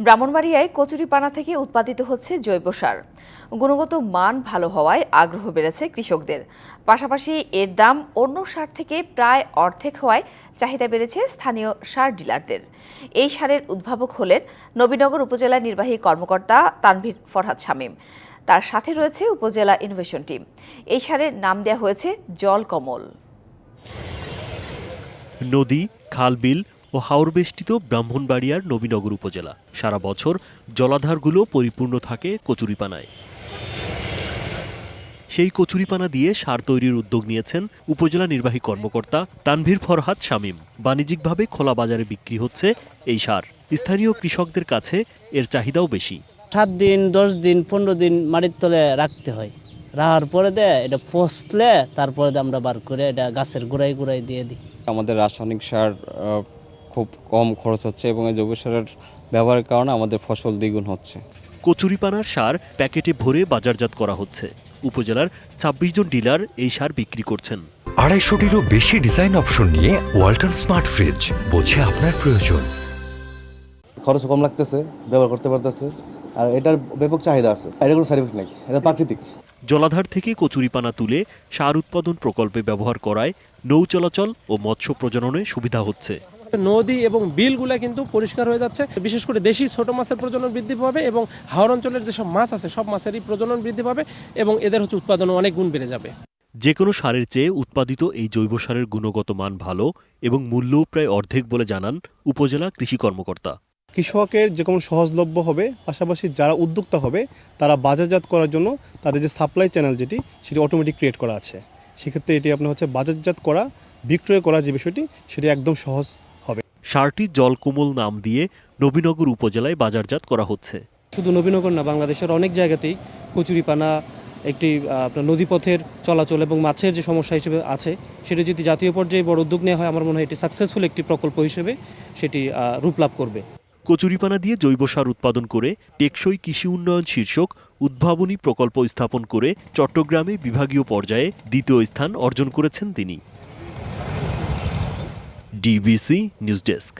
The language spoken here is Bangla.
ব্রাহ্মণবাড়িয়ায় কচুরিপানা থেকে উৎপাদিত হচ্ছে জৈব সার। গুণগত মান ভালো হওয়ায় আগ্রহ বেড়েছে কৃষকদের। পাশাপাশি এর দাম অন্য সার থেকে প্রায় অর্ধেক হওয়ায় চাহিদা বেড়েছে স্থানীয় সার ডিলারদের। এই সারের উদ্ভাবক হলেন নবীনগর উপজেলা নির্বাহী কর্মকর্তা তানভীর ফরহাদ শামীম। তার সাথে রয়েছে উপজেলা ইনোভেশন টিম। এই সারের নাম দেওয়া হয়েছে জল কমল নদী, খাল-বিল ও হাওর বেষ্টিত ব্রাহ্মণবাড়িয়ার নবীনগর উপজেলা। সারা বছর জলাধারগুলো পরিপূর্ণ থাকে কচুরিপানায়। সেই কচুরিপানা দিয়ে সার তৈরির উদ্যোগ নিয়েছেন উপজেলা নির্বাহী কর্মকর্তা তানভীর ফরহাদ শামীম। বাণিজ্যিকভাবে খোলা বাজারে বিক্রি হচ্ছে এই সার। স্থানীয় কৃষকদের কাছে এর চাহিদাও বেশি। সাত দিন দশ দিন পনেরো দিন মাটির তলে রাখতে হয়। রাখার পরে দে এটা ফসলে তারপরে দে আমরা বার করে এটা গাছের গোড়ায় গোড়ায় দিয়ে দিই। আমাদের রাসায়নিক সার আহ, খুব কম খরচ হচ্ছে এবং এই জৈব সারের ব্যবহারের কারণে আমাদের ফসল দ্বিগুণ হচ্ছে। কচুরিপানার সার প্যাকেটে ভরে বাজারজাত করা হচ্ছে। উপজেলার ২৬ জন ডিলার এই সার বিক্রি করছেন। আড়াইশোটিরও বেশি ডিজাইন অপশন নিয়ে ওয়ালটন স্মার্ট ফ্রিজ বোঝে আপনার প্রয়োজন। খরচ কম লাগতেছে ব্যবহার করতে পারতেছে আর এটার ব্যাপক চাহিদা আছে। এটা কোনো সাইড এফেক্ট নাই এটা প্রাকৃতিক। জলাধার থেকে কচুরিপানা তুলে সার উৎপাদন প্রকল্পে ব্যবহার করায় নৌ চলাচল ও মৎস্য প্রজননে সুবিধা হচ্ছে। নদী এবং বিলগুলা কিন্তু পরিষ্কার হয়ে যাচ্ছে। বিশেষ করে দেশি ছোট মাছের প্রজনন বৃদ্ধি পাবে এবং হাওর অঞ্চলের যেসব মাছ আছে সব মাছেরই প্রজনন বৃদ্ধি পাবে এবং এদের হচ্ছে উৎপাদন অনেক গুণ বেড়ে যাবে। যে কোনো সারের চেয়ে উৎপাদিত এই জৈব সারের গুণগত মান ভালো এবং মূল্যও প্রায় অর্ধেক বলে জানান উপজেলা কৃষি কর্মকর্তা। কৃষকের যে কোনো সহজলভ্য হবে পাশাপাশি যারা উদ্যোক্তা হবে তারা বাজারজাত করার জন্য তাদের যে সাপ্লাই চ্যানেল যেটি সেটি অটোমেটিক ক্রিয়েট করা আছে। সেক্ষেত্রে এটি আপনার হচ্ছে বাজারজাত করা বিক্রয় করা যে বিষয়টি সেটি একদম সহজ সারটি জলকোমল নাম দিয়ে নবীনগর উপজেলায় বাজারজাত করা হচ্ছে। শুধু নবীনগর না বাংলাদেশের অনেক জায়গাতেই কচুরিপানা একটি আপনার নদীপথের চলাচল এবং মাছের যে সমস্যা হিসেবে আছে সেটি যদি জাতীয় পর্যায়ে বড় উদ্যোগ নেওয়া হয় আমার মনে হয় এটি সাকসেসফুল একটি প্রকল্প হিসেবে সেটি রূপ লাভ করবে। কচুরিপানা দিয়ে জৈব সার উৎপাদন করে টেকসই কৃষি উন্নয়ন শীর্ষক উদ্ভাবনী প্রকল্প স্থাপন করে চট্টগ্রামে বিভাগীয় পর্যায়ে দ্বিতীয় স্থান অর্জন করেছেন তিনি। DBC news desk